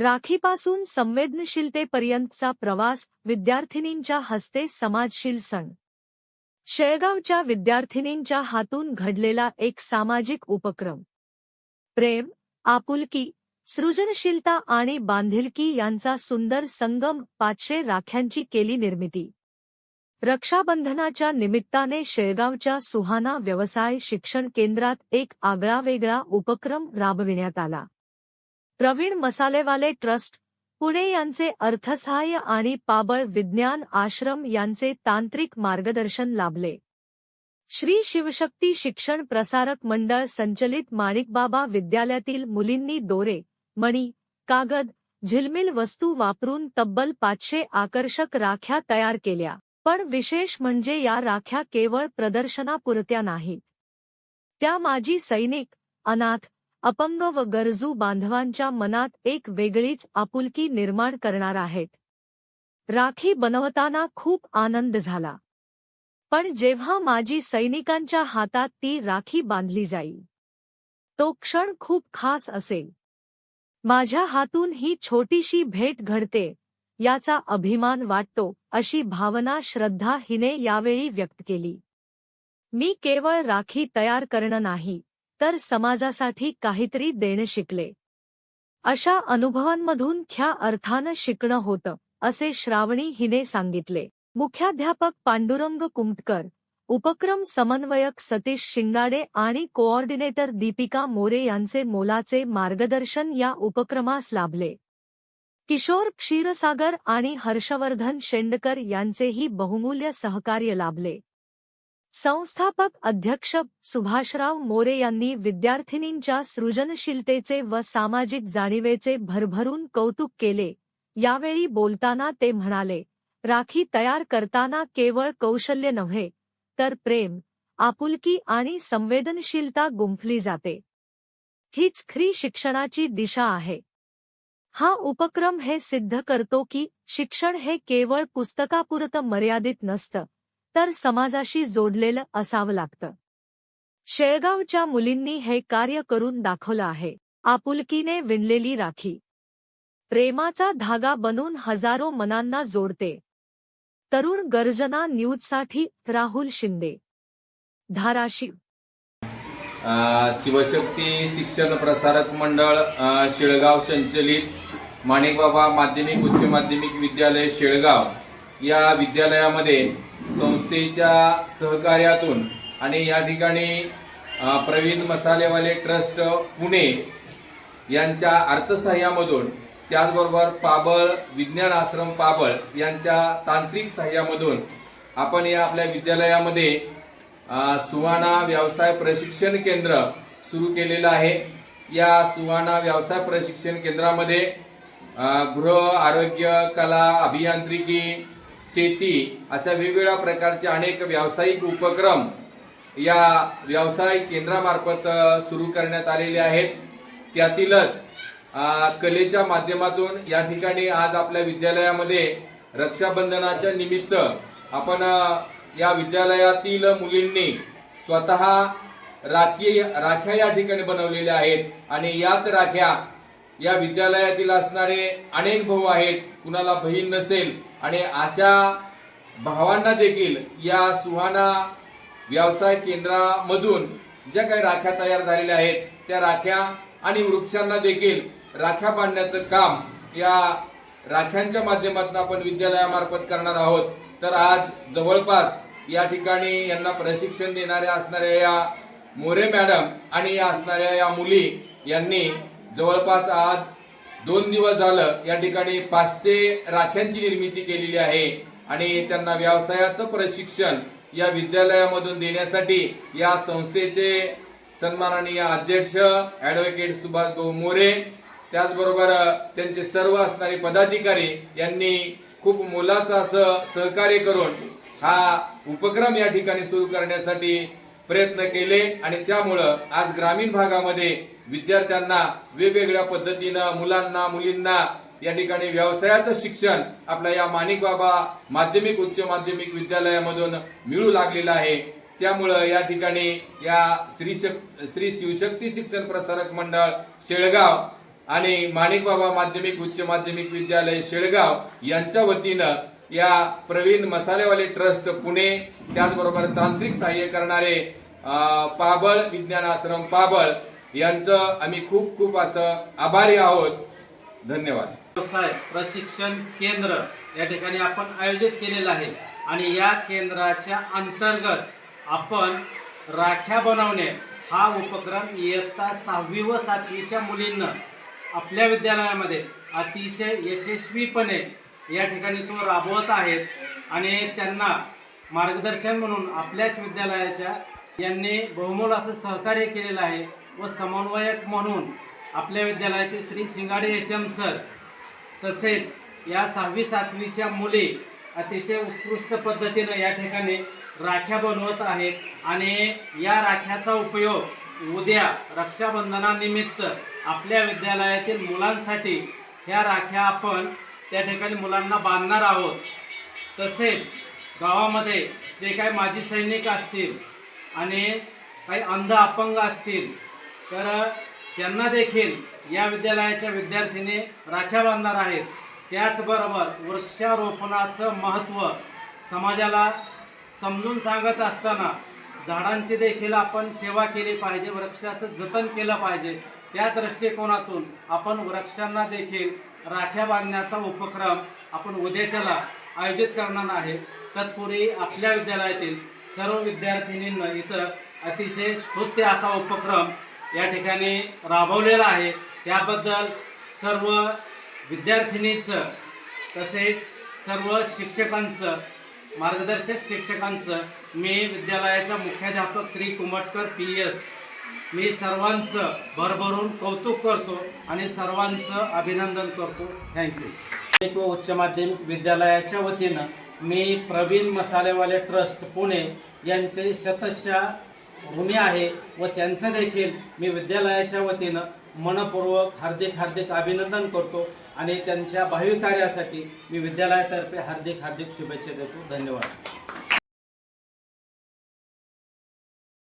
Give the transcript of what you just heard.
राखीपासून संवेदनशीलतेपर्यंतचा प्रवास विद्यार्थिनींच्या हस्ते समाजशील सण. शेळगावच्या विद्यार्थिनींच्या हातून घडलेला एक सामाजिक उपक्रम. प्रेम आपुलकी सृजनशीलता आणि बांधिलकी यांचा सुंदर संगम पाचशे राख्यांची केली निर्मिती. रक्षाबंधनाच्या निमित्ताने शेळगावच्या सुहाना व्यवसाय शिक्षण केंद्रात एक आगळावेगळा उपक्रम राबविण्यात आला. प्रवीण मसालेवाले ट्रस्ट पुणे यांचे अर्थसहाय्य आणि पाबळ विज्ञान आश्रम यांचे तांत्रिक मार्गदर्शन लाभले. श्री शिवशक्ती शिक्षण प्रसारक मंडळ संचलित माणिकबाबा विद्यालयातील मुलींनी दोरे मणी कागद झिलमिल वस्तू वापरून तब्बल पाचशे आकर्षक राख्या तयार केल्या पण विशेष म्हणजे या राख्या केवळ प्रदर्शनापुरत्या नाहीत. त्या माजी सैनिक अनाथ अपंग व गरजू बांधवांच्या मनात एक वेगळीच आपुलकी निर्माण करणार आहेत. राखी बनवताना खूप आनंद झाला. पण जेव्हा माजी सैनिकांच्या हातात ती राखी बांधली जाईल तो क्षण खूप खास असेल. माझ्या हातून ही छोटीशी भेट घडते याचा अभिमान वाटतो अशी भावना श्रद्धा हिने यावेळी व्यक्त केली. मी केवळ राखी तयार करणं नाही तर समाजासाठी काहीतरी देणं शिकले. अशा अनुभवांमधून ख्या अर्थानं शिकणं होतं असे श्रावणी हिने सांगितले. मुख्याध्यापक पांडुरंग कुमटकर उपक्रम समन्वयक सतीश शिंगाडे आणि कोऑर्डिनेटर दीपिका मोरे यांचे मोलाचे मार्गदर्शन या उपक्रमास लाभले. किशोर क्षीरसागर आणि हर्षवर्धन शेंडकर यांचेही बहुमूल्य सहकार्य लाभले. संस्थापक अध्यक्ष सुभाषराव मोरे यांनी विद्यार्थिनींच्या सृजनशीलतेचे व सामाजिक जाणीवेचे भरभरून कौतुक केले. यावेळी बोलताना ते म्हणाले राखी तयार करताना केवळ कौशल्य नव्हे तर प्रेम आपुलकी आणि संवेदनशीलता गुंफली जाते. हीच खरी शिक्षणाची दिशा आहे. हा उपक्रम हे सिद्ध करतो की शिक्षण हे केवळ पुस्तकापुरतं मर्यादित नसतं. तर समाजाशी जोडलेलं असावं लागतं. शेळगावच्या मुलींनी हे कार्य करून दाखवलं आहे. आपुलकीने विणलेली राखी. प्रेमाचा धागा बनून हजारो मनांना जोडते. तरुण गर्जना न्यूजसाठी राहुल शिंदे. धाराशिव. अ, शिवशक्ती शिक्षण प्रसारक मंडळ अ, शेळगाव संचलित माणिकबाबा माध्यमिक उच्च माध्यमिक विद्यालय शेळगाव या विद्यालयामध्ये संस्थेच्या सहकार्यातून आणि या ठिकाणी प्रवीण मसालेवाले ट्रस्ट पुणे यांच्या अर्थसहाय्यामधून त्याचबरोबर पाबळ विज्ञान आश्रम पाबळ यांच्या तांत्रिक सहाय्यामधून आपण या आपल्या विद्यालयामध्ये सुवाना सुहाना व्यवसाय प्रशिक्षण केंद्र सुरू केलेलं आहे. या सुहाना व्यवसाय प्रशिक्षण केंद्रामध्ये गृह आरोग्य कला अभियांत्रिकी शेती अशा वेगवेगळ्या प्रकारचे अनेक व्यावसायिक उपक्रम या व्यवसाय केंद्रामार्फत सुरू करण्यात आलेले आहेत. त्यातीलच कलेच्या माध्यमातून या ठिकाणी आज आपल्या विद्यालयामध्ये रक्षाबंधनाच्या निमित्त आपण या विद्यालयातील मुलींनी स्वतः राखी राख्या या ठिकाणी बनवलेल्या आहेत. आणि याच राख्या या विद्यालयातील असणारे अनेक भाऊ आहेत कुणाला बहीण नसेल. आणि अशा भावांना देखील या सुहाना व्यवसाय केंद्रामधून ज्या काही राख्या तयार झालेल्या आहेत त्या राख्या आणि वृक्षांना देखील राख्या बांधण्याचं काम या राख्यांच्या माध्यमातून आपण विद्यालयामार्फत करणार आहोत. तर आज जवळपास या ठिकाणी यांना प्रशिक्षण देणाऱ्या असणाऱ्या या मोरे मॅडम आणि या असणाऱ्या या मुली यांनी जवळपास आज दोन दिवस झालं या ठिकाणी पाचशे राख्यांची निर्मिती केलेली आहे आणि त्यांना व्यवसायाचं प्रशिक्षण या विद्यालयामधून देण्यासाठी या संस्थेचे सन्माननीय अध्यक्ष ॲडव्होकेट सुभाष भाऊ मोरे त्याचबरोबर त्यांचे सर्व असणारे पदाधिकारी यांनी खूप मोलाचं असं सहकार्य करून हा उपक्रम या ठिकाणी सुरू करण्यासाठी प्रयत्न केले आणि त्यामुळं आज ग्रामीण भागामध्ये विद्यार्थ्यांना वेगवेगळ्या पद्धतीनं मुलांना मुलींना या ठिकाणी व्यवसायाचं शिक्षण आपल्या या माणिक बाबा माध्यमिक उच्च माध्यमिक विद्यालयामधून मिळू लागलेलं आहे. त्यामुळं या ठिकाणी या श्री शक- श्री शिवशक्ती शिक्षण प्रसारक मंडळ शेळगाव आणि माणिक बाबा माध्यमिक उच्च माध्यमिक विद्यालय शेळगाव यांच्या वतीनं या प्रवीण मसालेवाले ट्रस्ट पुणे त्याचबरोबर तांत्रिक सहाय्य करणारे पाबळ विज्ञान आश्रम पाबळ यांचं आम्ही खूप खूप असं आभारी आहोत. धन्यवाद. व्यवसाय प्रशिक्षण केंद्र या ठिकाणी आपण आयोजित केलेलं आहे आणि या केंद्राच्या अंतर्गत आपण राख्या बनवणे हा उपक्रम इयत्ता सहावी व सातवीच्या मुलींना आपल्या विद्यालयामध्ये अतिशय यशस्वीपणे या ठिकाणी तो राबवत आहेत आणि त्यांना मार्गदर्शन म्हणून आपल्याच विद्यालयाच्या यांनी बहुमोल असं सहकार्य केलेलं आहे व समन्वयक म्हणून आपल्या विद्यालयाचे Shri Singade S M sir तसेच या सहावी सातवीच्या मुली अतिशय उत्कृष्ट पद्धतीनं या ठिकाणी राख्या बनवत आहेत आणि या राख्याचा उपयोग उद्या रक्षाबंधनानिमित्त आपल्या विद्यालयातील मुलांसाठी ह्या राख्या आपण त्या ठिकाणी मुलांना बांधणार आहोत. तसेच गावामध्ये जे काही माजी सैनिक असतील आणि काही अंध अपंग असतील तर त्यांना देखील या विद्यालयाच्या विद्यार्थीने राख्या बांधणार आहेत. त्याचबरोबर वृक्षारोपणाचं महत्त्व समाजाला समजून सांगत असताना झाडांची देखील आपण सेवा केली पाहिजे वृक्षाचं जतन केलं पाहिजे. त्या दृष्टिकोनातून आपण वृक्षांना देखील राख्या बांधण्याचा उपक्रम आपण उद्याच्याला आयोजित करणार आहे. तत्पूर्वी आपल्या विद्यालयातील सर्व विद्यार्थिनींना इथं अतिशय स्तुत्य असा उपक्रम या ठिकाणी राबवलेला आहे. त्याबद्दल सर्व विद्यार्थिनीचं तसेच सर्व शिक्षकांचं मार्गदर्शक शिक्षकांचं मी विद्यालयाचा मुख्याध्यापक श्री कुमटकर पी एस मी सर्वांचं भरभरून कौतुक करतो आणि सर्वांचं अभिनंदन करतो. थँक्यू एक व उच्च माध्यमिक विद्यालयाच्या वतीनं मी प्रवीण मसालेवाले ट्रस्ट पुणे यांचे शतशा ऋणी आहे व त्यांचं देखील मी विद्यालयाच्या वतीनं मनपूर्वक हार्दिक हार्दिक अभिनंदन करतो आणि त्यांच्या भावी कार्यासाठी मी विद्यालयातर्फे हार्दिक हार्दिक शुभेच्छा देतो. धन्यवाद.